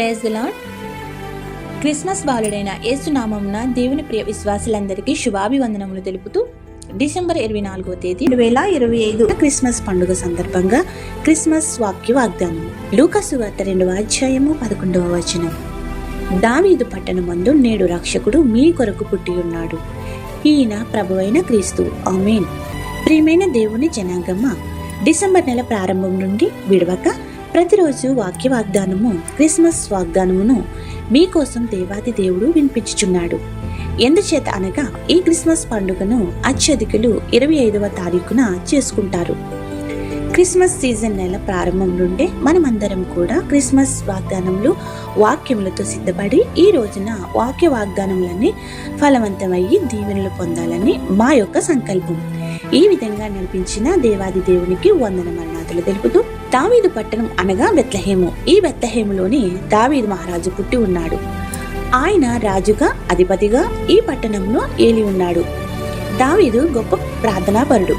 Praise lord Christmas బాలుడైన యేసునామమున దేవుని ప్రియ విశ్వాసులందరికీ శుభాభివందనములు తెలుపుతూ డిసెంబర్ ఇరవై నాలుగో తేదీ రెండు వేల ఇరవై ఐదు క్రిస్మస్ పండుగ సందర్భంగా క్రిస్మస్ వాక్య వాగ్దానం. లూకసు వార్త రెండవ అధ్యాయము పదకొండవ వచనం. దావీదు పట్టణమందు నేడు రక్షకుడు మీ కొరకు పుట్టి ఉన్నాడు. ఈయన ప్రభువైన క్రీస్తు. ఆమెన్. ప్రియమైన దేవుని జనాంగమ్మ డిసెంబర్ నెల ప్రారంభం నుండి విడవక ప్రతిరోజు వాక్య వాగ్దానము క్రిస్మస్ వాగ్దానమును మీకోసం దేవాది దేవుడు వినిపించుచున్నాడు. ఎందుచేత అనగా ఈ క్రిస్మస్ పండుగను అత్యధికులు ఇరవై ఐదవ తారీఖున చేసుకుంటారు. క్రిస్మస్ సీజన్ నెల ప్రారంభం నుండే మనమందరం కూడా క్రిస్మస్ వాగ్దానములు వాక్యములతో సిద్ధపడి ఈ రోజున వాక్య వాగ్దానములన్నీ ఫలవంతమయ్యి దీవెనలు పొందాలని మా యొక్క సంకల్పం. ఈ విధంగా నడిపించిన దేవాది దేవునికి వందన మరణాతులు తెలుపుతూ దావీదు పట్టణం అనగా బెత్లహేము. ఈ బెత్లహేములోని దావీదు మహారాజు పుట్టి ఉన్నాడు. ఆయన రాజుగా అధిపతిగా ఈ పట్టణంలో ఏలి ఉన్నాడు. దావీదు గొప్ప ప్రార్థనాపరుడు.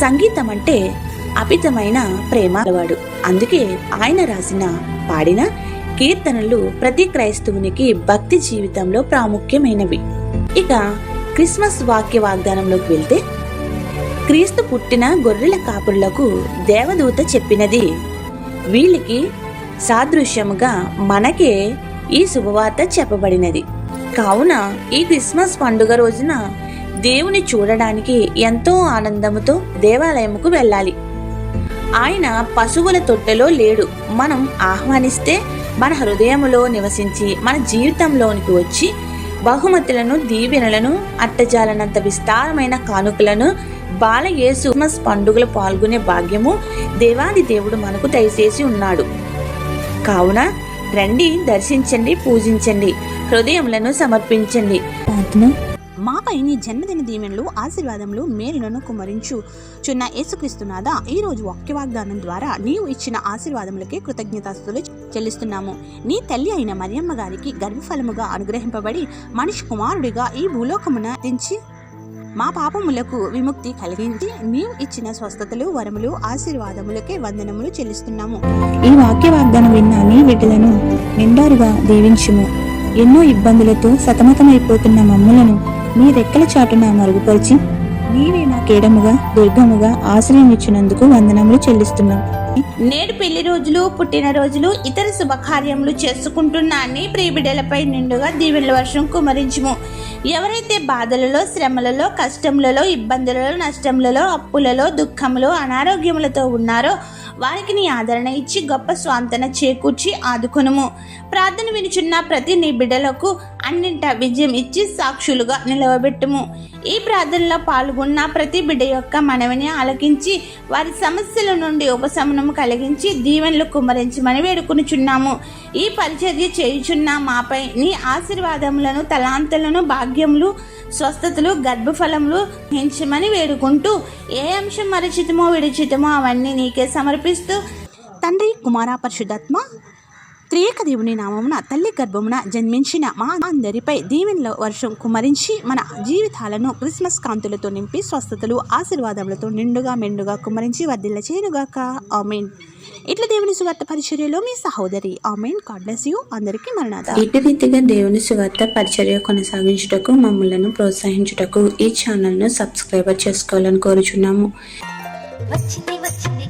సంగీతం అంటే అపితమైన ప్రేమ గలవాడు. అందుకే ఆయన రాసిన పాడిన కీర్తనలు ప్రతి క్రైస్తవునికి భక్తి జీవితంలో ప్రాముఖ్యమైనవి. ఇక క్రిస్మస్ వాక్య వాగ్దానంలోకి వెళ్తే క్రీస్తు పుట్టిన గొర్రెల కాపురులకు దేవదూత చెప్పినది. వీళ్ళకి సాదృశ్యముగా మనకే ఈ శుభవార్త చెప్పబడినది. కావున ఈ క్రిస్మస్ పండుగ రోజున దేవుని చూడడానికి ఎంతో ఆనందముతో దేవాలయముకు వెళ్ళాలి. ఆయన పశువుల తొట్టెలో లేడు. మనం ఆహ్వానిస్తే మన హృదయములో నివసించి మన జీవితంలోనికి వచ్చి బహుమతులను దీవెనలను అట్టజాలనంత విస్తారమైన కానుకలను బాలయేసు క్రిస్మస్ పండుగలు పాల్గొనే భాగ్యము దేవాది దేవుడు మనకు దయచేసి ఉన్నాడు. కావున రండి దర్శించండి పూజించండి హృదయములను సమర్పించండి. ప్రార్థన. మాపై నీ జన్మదిన దీవెనలు ఆశీర్వాదములు మేలులను కుమరించు చున్న యేసుక్రీస్తునాథ ఈ రోజు వాక్య వాగ్దానం ద్వారా నీవు ఇచ్చిన ఆశీర్వాదములకే కృతజ్ఞతాస్తులు చెల్లిస్తున్నాము. నీ తల్లి అయిన మరియమ్మ గారికి గర్భఫలముగా అనుగ్రహింపబడి మనిషి కుమారుడిగా ఈ భూలోకమున దించి మా పాపములకు విముక్తి కలిగించి మేము ఇచ్చిన స్వస్థతలు వరములు ఆశీర్వాదములకే వందనములు చెల్లిస్తున్నాము. ఈ వాక్య వాగ్దానం విన్న మీ బిడ్డలను నిండారుగా దీవించుము. ఎన్నో ఇబ్బందులతో సతమతమైపోతున్న మమ్ములను మీ రెక్కల చాటున మరుగుపరిచి నీవే నా కేడముగా దుర్గముగా ఆశ్రయం ఇచ్చినందుకు వందనములు చెల్లిస్తున్నాం. నేడు పెళ్ళి రోజులు పుట్టినరోజులు ఇతర శుభకార్యములు చేసుకుంటున్న అన్ని ప్రియబిడ్డలపై నిండుగా దీవెనల వర్షం కుమరించుము. ఎవరైతే బాధలలో శ్రమలలో కష్టములలో ఇబ్బందులలో నష్టములలో అప్పులలో దుఃఖములో అనారోగ్యములతో ఉన్నారో వారికి నీ ఆదరణ ఇచ్చి గొప్ప స్వాంతన చేకూర్చి ఆదుకొనుము. ప్రార్థన వినుచున్న ప్రతి నీ బిడ్డలకు అన్నింట విజయం ఇచ్చి సాక్షులుగా నిలవబెట్టుము. ఈ ప్రార్థనలో పాల్గొన్న ప్రతి బిడ్డ యొక్క మనవిని ఆలకించి వారి సమస్యల నుండి ఉపశమనం కలిగించి దీవెనలు కుమ్మరించమని వేడుకునిచున్నాము. ఈ పరిచర్య చేయుచున్న మాపై నీ ఆశీర్వాదములను తలాంతలను భాగ్యములు స్వస్థతలు గర్భఫలములు హించమని వేడుకుంటూ ఏ అంశం మరచితమో విడిచితమో అవన్నీ నీకే సమర్పిస్తూ తండ్రి కుమార పరిశుద్ధాత్మ త్రియేక దేవుని నామమున తల్లి గర్భమున జన్మించిన మా అందరిపై దీవెనల వర్షం కుమరించి మన జీవితాలను క్రిస్మస్ కాంతులతో నింపి స్వస్థతలు ఆశీర్వాదములతో నిండుగా మెండుగా కుమరించి వర్ధిల్ల చేయనుగాక. ఆమెన్. ఇట్లా దేవుని సువార్త పరిచర్యలో మీ సహోదరి ఆమెన్. గాడ్ బ్లెస్ యూ అందరికీ మరణాత ఇటు రీతిగా దేవుని సువార్త పరిచర్య కొనసాగించుటకు మమ్మలను ప్రోత్సహించుటకు ఈ ఛానల్ను సబ్స్క్రైబర్ చేసుకోవాలని కోరుచున్నాము. వచ్చింది వచ్చింది